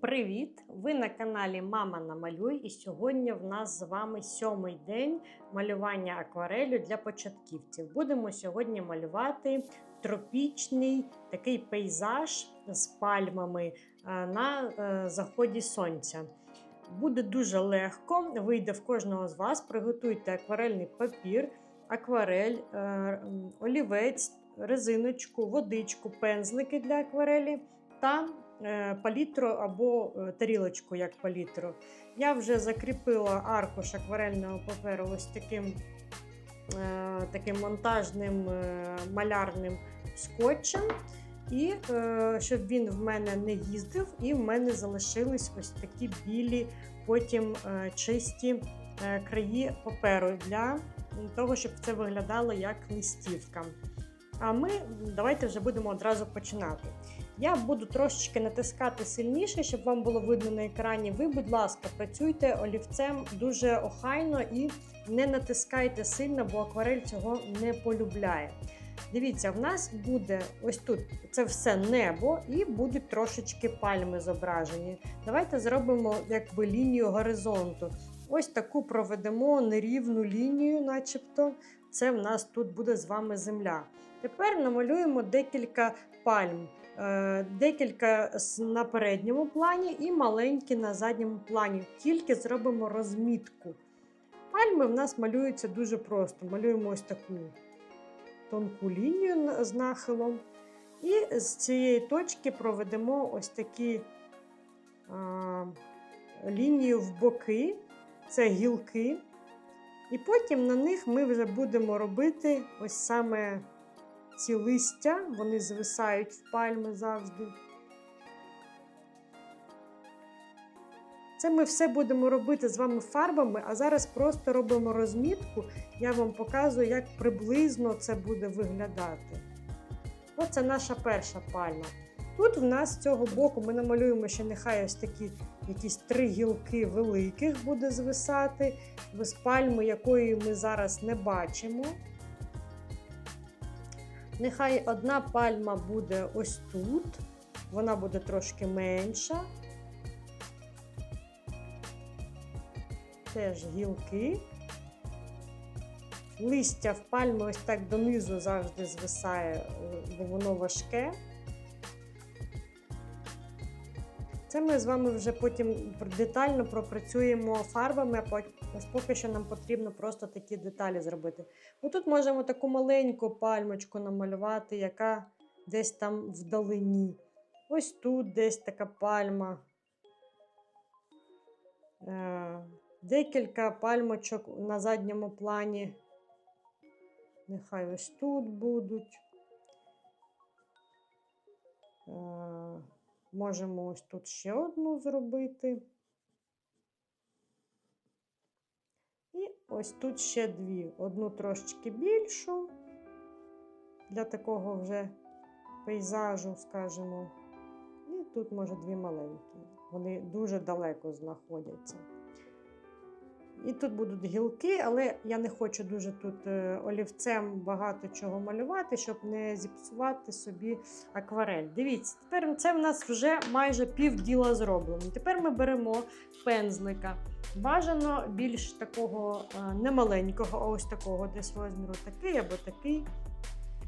привіт! Ви на каналі Мама Намалюй, і сьогодні в нас з вами сьомий день малювання акварелю для початківців. Будемо сьогодні малювати тропічний такий пейзаж з пальмами е, на е, заході сонця. Буде дуже легко, вийде в кожного з вас. Приготуйте акварельний папір, акварель, е, олівець, резиночку, водичку, пензлики для акварелі та палітру або е, тарілочку як палітру. Я вже закріпила аркуш акварельного паперу ось таким, е, таким монтажним е, малярним скотчем. І е, щоб він в мене не їздив, і в мене залишились ось такі білі, потім е, чисті е, краї паперу для того, щоб це виглядало як листівка. А ми давайте вже будемо одразу починати. Я буду трошечки натискати сильніше, щоб вам було видно на екрані. Ви, будь ласка, працюйте олівцем дуже охайно і не натискайте сильно, бо акварель цього не полюбляє. Дивіться, в нас буде ось тут це все небо, і будуть трошечки пальми зображені. Давайте зробимо якби лінію горизонту. Ось таку проведемо нерівну лінію, начебто. Це в нас тут буде з вами земля. Тепер намалюємо декілька пальм. Е, Декілька на передньому плані і маленькі на задньому плані. Тільки зробимо розмітку. Пальми в нас малюються дуже просто. Малюємо ось таку тонку лінію з нахилом. І з цієї точки проведемо ось такі а, лінію в боки, це гілки. І потім на них ми вже будемо робити ось саме ці листя, вони звисають в пальми завжди. Це ми все будемо робити з вами фарбами, а зараз просто робимо розмітку. Я вам показую, як приблизно це буде виглядати. Оце наша перша пальма. Тут в нас з цього боку ми намалюємо ще нехай ось такі якісь три гілки великих буде звисати, з пальми, якої ми зараз не бачимо. Нехай одна пальма буде ось тут, вона буде трошки менша. Теж гілки. Листя в пальми ось так донизу завжди звисає, е, бо воно важке. Це ми з вами вже потім детально пропрацюємо фарбами, ось поки що нам потрібно просто такі деталі зробити. Ми тут можемо таку маленьку пальмочку намалювати, яка десь там вдалині. Ось тут десь така пальма. Е, Декілька пальмочок на задньому плані. Нехай ось тут будуть. Е, Можемо ось тут ще одну зробити. І ось тут ще дві. Одну трошечки більшу для такого вже пейзажу, скажімо. І тут, може, дві маленькі. Вони дуже далеко знаходяться. І тут будуть гілки, але я не хочу дуже тут е, олівцем багато чого малювати, щоб не зіпсувати собі акварель. Дивіться, тепер це в нас вже майже пів діла зроблено. Тепер ми беремо пензлика. Бажано більш такого е, не маленького, а ось такого десь розміру такий або такий.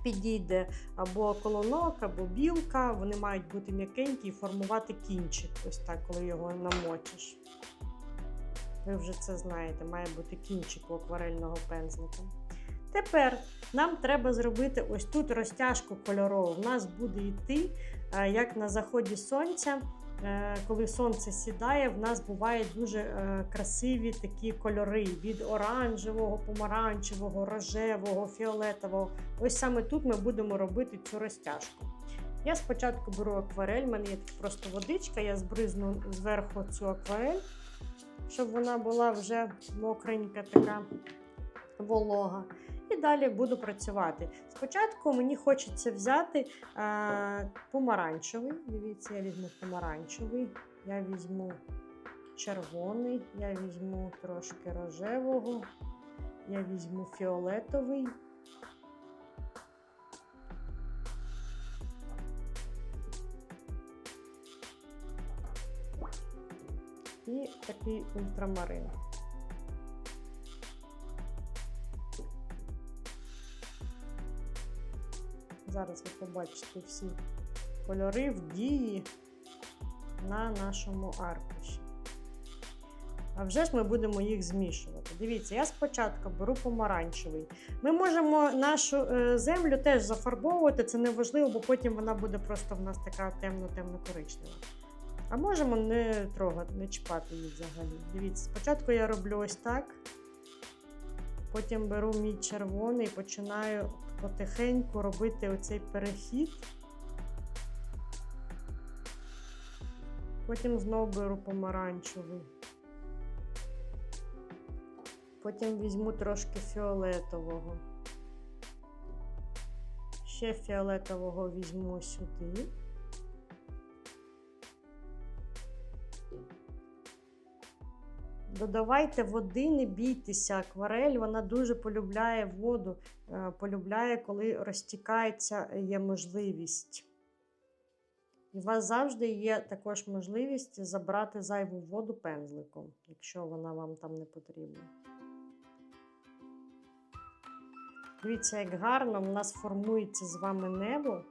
Підійде або колонок, або білка. Вони мають бути м'якенькі і формувати кінчик, ось так, коли його намочиш. Ви вже це знаєте, має бути кінчик у акварельного пензлика. Тепер нам треба зробити ось тут розтяжку кольорову. У нас буде йти, е, як на заході сонця. Е, Коли сонце сідає, в нас бувають дуже е, красиві такі кольори від оранжевого, помаранчевого, рожевого, фіолетового. Ось саме тут ми будемо робити цю розтяжку. Я спочатку беру акварель, в мене є просто водичка, я збризну зверху цю акварель, щоб вона була вже мокренька, така волога. І далі буду працювати. Спочатку мені хочеться взяти е, помаранчевий. Дивіться, я візьму помаранчевий, я візьму червоний, я візьму трошки рожевого, я візьму фіолетовий. І такий ультрамарин. Зараз ви побачите всі кольори в дії на нашому аркуші. А вже ж ми будемо їх змішувати. Дивіться, я спочатку беру помаранчевий. Ми можемо нашу е, землю теж зафарбовувати, це не важливо, бо потім вона буде просто в нас така темно-темно-коричнева. А можемо не трогати, не чіпати її взагалі. Дивіться, спочатку я роблю ось так. Потім беру мій червоний і починаю потихеньку робити оцей перехід. Потім знову беру помаранчевий. Потім візьму трошки фіолетового. Ще фіолетового візьму сюди. Додавайте води, не бійтеся. Акварель вона дуже полюбляє воду, е, полюбляє, коли розтікається, є можливість. І у вас завжди є також можливість забрати зайву воду пензликом, якщо вона вам там не потрібна. Дивіться, як гарно в нас формується з вами небо.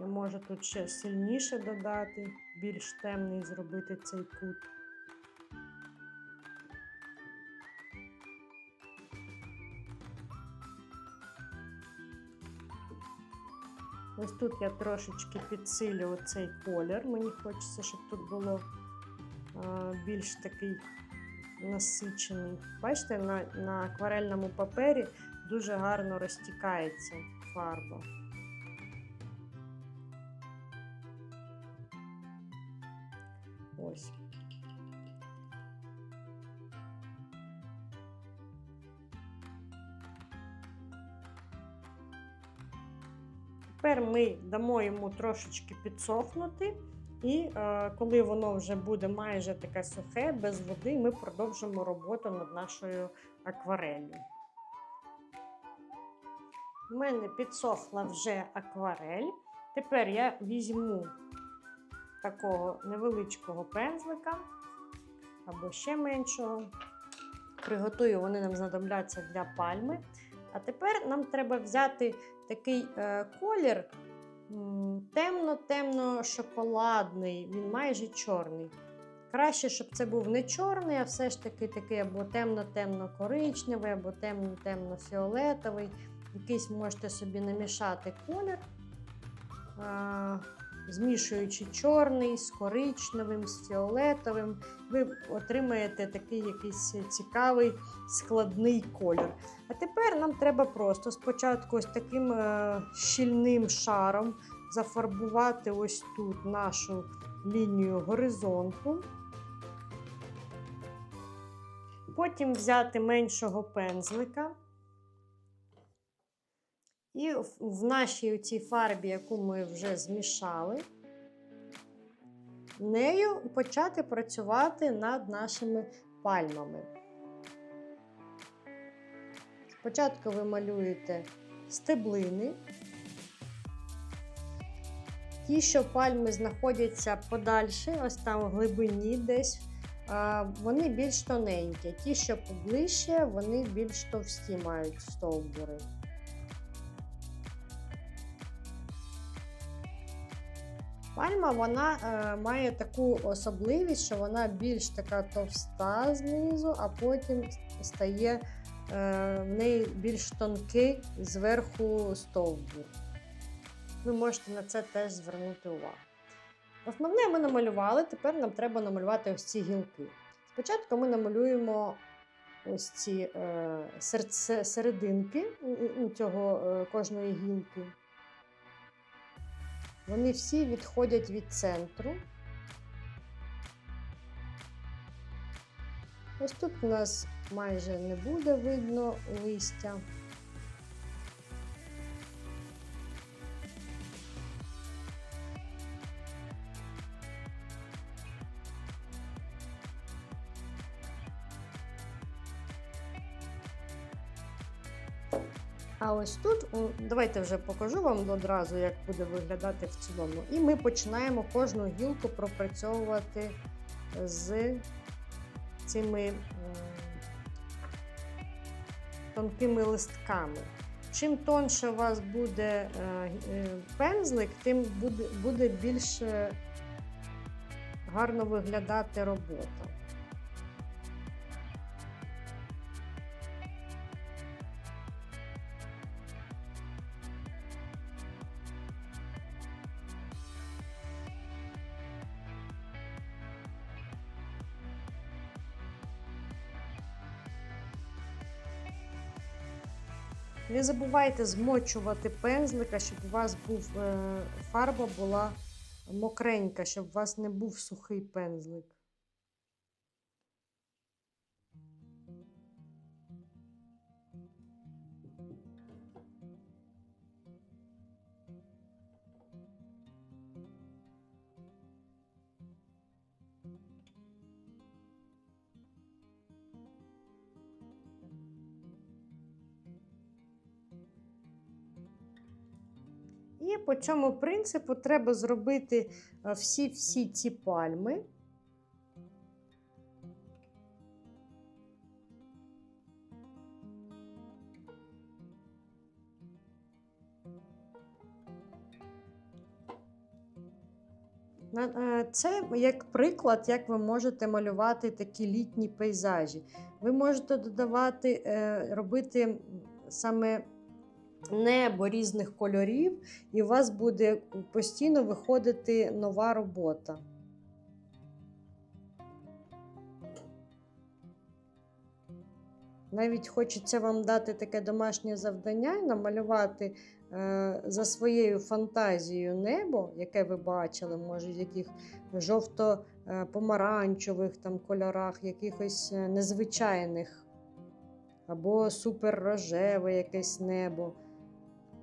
Я можу тут ще сильніше додати, більш темний зробити цей кут. Ось тут я трошечки підсилю цей колір. Мені хочеться, щоб тут було більш такий насичений. Бачите, на, на акварельному папері дуже гарно розтікається фарба. Тепер ми дамо йому трошечки підсохнути, і е, коли воно вже буде майже таке сухе, без води, ми продовжимо роботу над нашою акварелью. У мене підсохла вже акварель. Тепер я візьму такого невеличкого пензлика або ще меншого. Приготую, вони нам знадобляться для пальми. А тепер нам треба взяти такий е, колір темно-темно-шоколадний, він майже чорний. Краще, щоб це був не чорний, а все ж таки такий або темно-темно-коричневий, або темно-темно-фіолетовий. Якийсь можете собі намішати колір. Змішуючи чорний з коричневим, з фіолетовим, ви отримаєте такий якийсь цікавий складний колір. А тепер нам треба просто спочатку ось таким е, щільним шаром зафарбувати ось тут нашу лінію горизонту. Потім взяти меншого пензлика. І в нашій цій фарбі, яку ми вже змішали, нею почати працювати над нашими пальмами. Спочатку ви малюєте стеблини. Ті, що пальми знаходяться подальше, ось там в глибині десь, вони більш тоненькі. Ті, що поближче, вони більш товсті мають стовбури. Пальма вона е, має таку особливість, що вона більш така товста знизу, а потім стає е, в неї більш тонкий зверху стовбур. Ви можете на це теж звернути увагу. Основне ми намалювали, тепер нам треба намалювати ось ці гілки. Спочатку ми намалюємо ось ці е, серединки цього е, кожної гілки. Вони всі відходять від центру. Ось тут у нас майже не буде видно листя. Ось тут, давайте вже покажу вам одразу, як буде виглядати в цілому. І ми починаємо кожну гілку пропрацьовувати з цими тонкими листками. Чим тонше у вас буде е, е, пензлик, тим буде, більш е, гарно виглядати робота. Не забувайте змочувати пензлика, щоб у вас був е, фарба була мокренька, щоб у вас не був сухий пензлик. І по цьому принципу треба зробити всі-всі ці пальми. Е, Це як приклад, як ви можете малювати такі літні пейзажі. Ви можете додавати, е, робити саме небо різних кольорів, і у вас буде постійно виходити нова робота. Навіть хочеться вам дати таке домашнє завдання і намалювати е, за своєю фантазією небо, яке ви бачили, може, в яких жовто-помаранчевих там кольорах, якихось е, незвичайних, або супер-рожеве якесь небо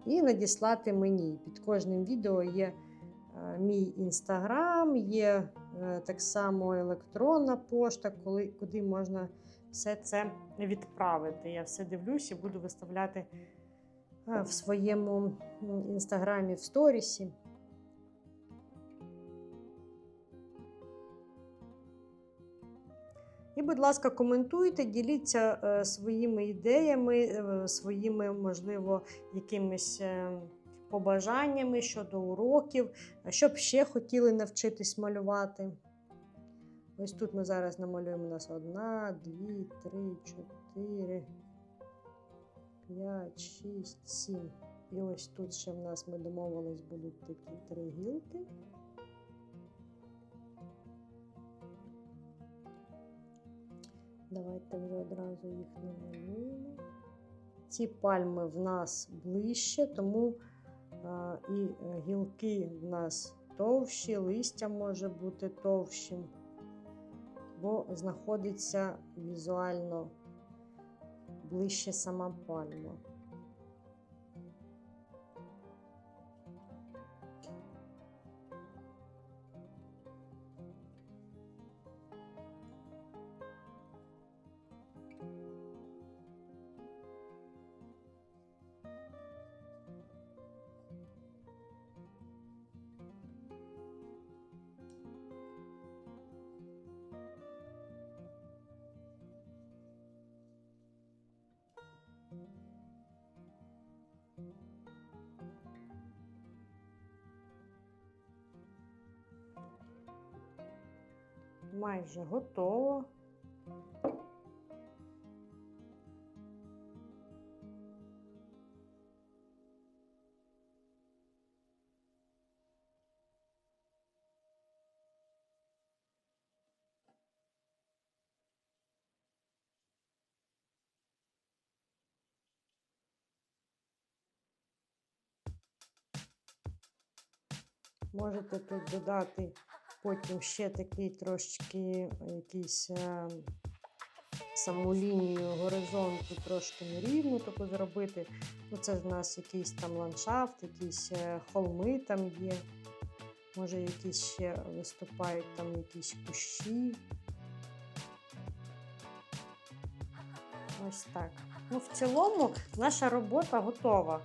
і надіслати мені. Під кожним відео є е, мій інстаграм, є е, так само електронна пошта, коли, куди можна все це відправити. Я все дивлюсь і буду виставляти е, в своєму інстаграмі в сторісі. І, будь ласка, коментуйте, діліться е, своїми ідеями, е, своїми, можливо, якимись е, побажаннями щодо уроків, що б ще хотіли навчитись малювати. Ось тут ми зараз намалюємо у нас одна, дві, три, чотири, п'ять, шість, сім. І ось тут ще в нас ми домовились, будуть такі три гілки. Давайте вже одразу їх намалюємо. Ці пальми в нас ближче, тому а, і е, гілки в нас товщі, листя може бути товщим, бо знаходиться візуально ближче сама пальма. Майже готово. Можете тут додати потім ще такий трошечки якийсь е, саму лінію горизонту трошки нерівну таку зробити. Ну, це в нас якийсь там ландшафт, якісь е, холми там є. Може, якісь ще виступають там якісь кущі. Ось так. Ну, в цілому, наша робота готова.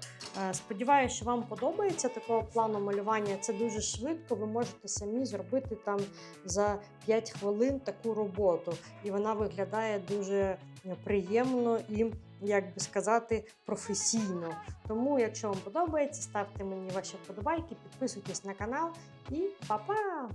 Е, Сподіваюся, що вам подобається такого плану малювання. Це дуже швидко. Ви можете самі зробити там за 5 хвилин таку роботу, і вона виглядає дуже приємно і, як би сказати, професійно. Тому, якщо вам подобається, ставте мені ваші вподобайки, підписуйтесь на канал і па-па!